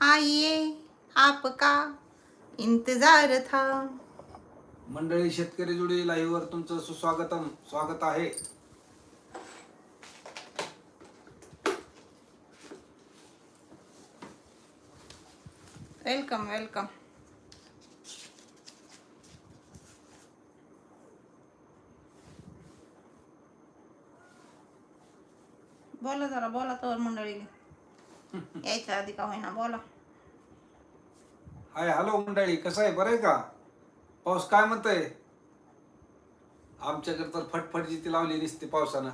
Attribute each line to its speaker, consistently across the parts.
Speaker 1: आइए आपका इंतजार था।
Speaker 2: मंडळी शेतकरी जुडी लाईव्ह वर तुमचं सुस्वागतम स्वागत आहे.
Speaker 1: वेलकम वेलकम बोला जरा बोला तर मंडळी यायच्या आधी का होईना बोला.
Speaker 2: हाय हॅलो मंडळी कसं आहे? बरं आहे का? पाऊस काय म्हणतंय? आमच्याकडे तर फटफट जिथे लावली दिसते पावसानं.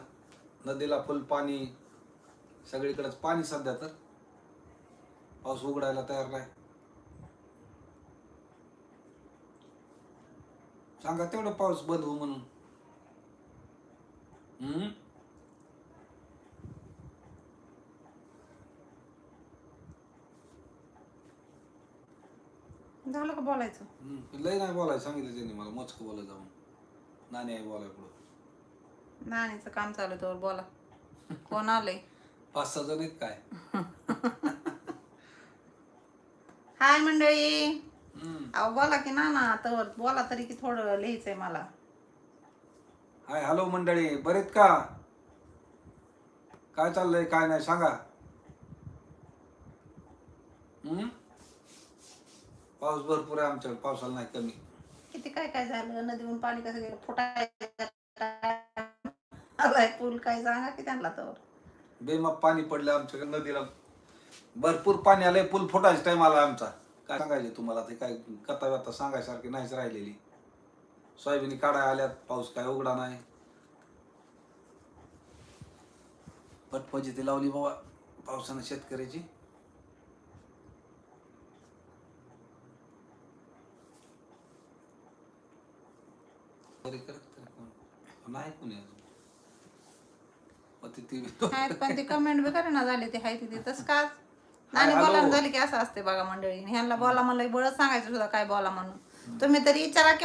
Speaker 2: नदीला फुल पाणी सगळीकडेच पाणी सध्या तर. पाऊस उघडायला तयार नाही. सांगा तेवढं पाऊस बंद हो म्हणून. हम्म?
Speaker 1: झालं का बोलायचं?
Speaker 2: हम्म. लय नाही बोलायला सांगितलं त्यांनी मला मोजकं बोलायचं जाऊन. नाणी आहे बोलाय पुढं
Speaker 1: नाणीचं काम चालू आहे तोवर बोला. कोण आलंय?
Speaker 2: पाच सहा जण आहेत काय?
Speaker 1: हाय मंडळी.
Speaker 2: हम्म.
Speaker 1: अहो बोला की ना ना तर बोला तरी की थोडं लिहायचंय मला.
Speaker 2: हाय हॅलो मंडळी बरेत का? काय चाललंय काय नाही सांगा. हम्म? पाऊस भरपूर आहे आमच्याकडे पावसाला नाही कमी.
Speaker 1: किती काय काय झालं? नदीहून पाणी कसं गेलं? आलाय पूल काय सांगा की त्यांना तर.
Speaker 2: बेमाप पाणी पडलं आमच्याकडे नदीला. भरपूर पाणी आलंय पूल फुटायचा टाइम आला आमचा. काय सांगायचे तुम्हाला ते? काय कथा व्यथा सांगायसारखी नाहीच राहिलेली. सोयाबीन काढाय आल्यात पाऊस काय उघडा नाही. पटपजी ती लावली बाबा पावसानं शेतकऱ्याची तरी करत तरी कोण? नाही. कोणी
Speaker 1: आहेत पण ते कमेंट बी करेना झाले ते हाय तिथे तस का? आणि. बोलायला झाली की असं असते बघा मंडळी. ह्यांना बोला म्हणलं की बळच सांगायचं सुद्धा काय बोला म्हणून. तुम्ही तरी विचारा की